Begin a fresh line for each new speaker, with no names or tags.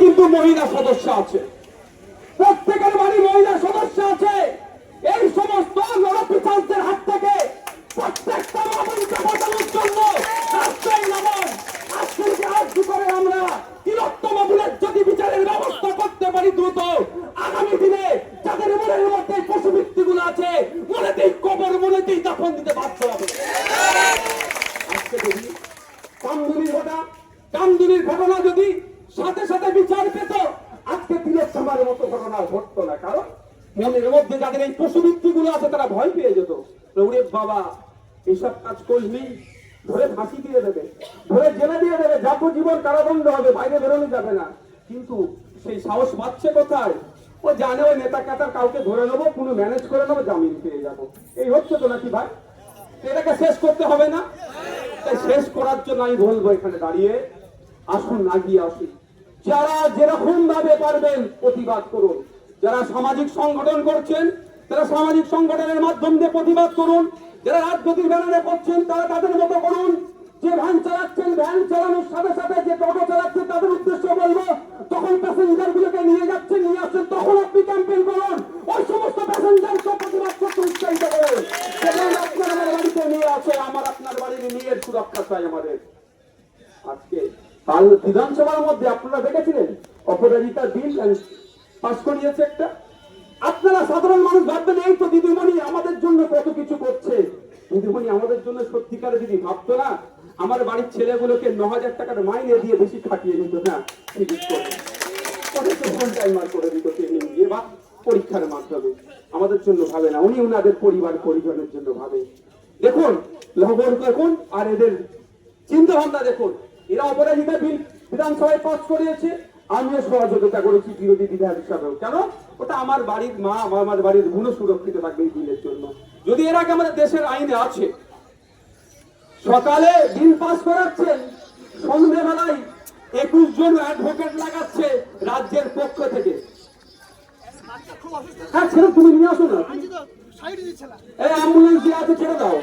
কিন্তু মহিলা সদস্য আছে। প্রত্যেকের বাড়ি মহিলা সদস্য আছে। এই সমস্ত নরপিচালদের হাত থেকে ব্যবস্থা করতে পারি দ্রুত, আগামী দিনে মধ্যে আছে দিতে ঘটনা কামদুনির ঘটনা যদি সাথে সাথে বিচার পেত। আজকে তিলক সামার মতো ঘটনা ঘটতো না। কারণ মনের মধ্যে যাদের এই পশুবৃত্তি গুলো আছে, তারা ভয় পেয়ে যেত। ওরে বাবা এইসব কাজ করলি, ধরে ফাঁসি দিয়ে দেবে, ধরে জেলে দিয়ে দেবে যাব যাবজ্জীবন কারাদণ্ড হবে, বাইরে বেরোনো যাবে না। কিন্তু সেই সাহস পাচ্ছে কোথায়? ও জানে ওই নেতা কাতার কাউকে ধরে নেব, কোনো ম্যানেজ করে নেব, জামিন পেয়ে যাব। এই হচ্ছে তো নাকি ভাই? এটাকে শেষ করতে হবে না? তাই শেষ করার জন্য আমি বলব এখানে দাঁড়িয়ে। আসুন, আগিয়ে আসি যারা যেরকম ভাবে পারবেন প্রতিবাদ করুন। যারা সামাজিক সংগঠন করছেন, তারা সামাজিক সংগঠনের মাধ্যম দিয়ে প্রতিবাদ করুন। যারা রাজনৈতিক ব্যানারে করছেন, তারা তাদের মতো করুন। যে ভ্যান চালাচ্ছেন, ভ্যান চালানোর সাথে সাথে যে টোটো চালাচ্ছেন তাদের উদ্দেশ্য বলব তখন প্যাসেঞ্জার গুলোকে নিয়ে যাচ্ছেন নিয়ে আসছেন, তখন আপনি ক্যাম্পেন করুন। ওই সমস্ত প্যাসেঞ্জারকে প্রতিবাদ করতে উৎসাহিত করুন। যেমন আপনার আমার বাড়িতে নিয়ে আছে আমার আপনার বাড়ির নিয়ে সুরক্ষা চাই আমাদের। আজকে কাল বিধানসভার মধ্যে আপনারা দেখেছিলেন, অপরাজিতা বিল পাশ করিয়েছে একটা। আপনারা সাধারণ মানুষ ভাববেন, এই তো দিদিমণি আমাদের জন্য কত কিছু করছে। দিদিমণি আমাদের জন্য সত্যিকারে দিদি, ভাবতো না, আমার বাড়ির ছেলেগুলোকে ন হাজার টাকার মাইনে দিয়ে বেশি খাটিয়ে নিত না টিকিট করে। ফুল টাইমার করে দিত ট্রেনিং পরীক্ষার মাধ্যমে। আমাদের জন্য ভাবে না, উনি উনাদের পরিবার, পরিজনের জন্য ভাবে। দেখুন লবণ দেখুন আর এদের চিন্তা ভাবনা দেখুন। এরা অপরাজিতা বিল বিধানসভায় পাস করিয়েছে। আমিও সহযোগিতা করেছি বিরোধী বিধায়ক হিসাবেও। কেন? ওটা আমার বাড়ির মা আমার আমার বাড়ির বোনও সুরক্ষিত থাকবে এই বিলের জন্য। যদি এর আমাদের দেশের আইনে আছে সকালে বিল পাস করাচ্ছেন সন্ধ্যেবেলায় একুশ জন অ্যাডভোকেট লাগাচ্ছে রাজ্যের পক্ষ থেকে। হ্যাঁ ছেড়ে তুমি নিয়ে আসো
না।
এই অ্যাম্বুলেন্স দিয়ে আছে ছেড়ে দাও।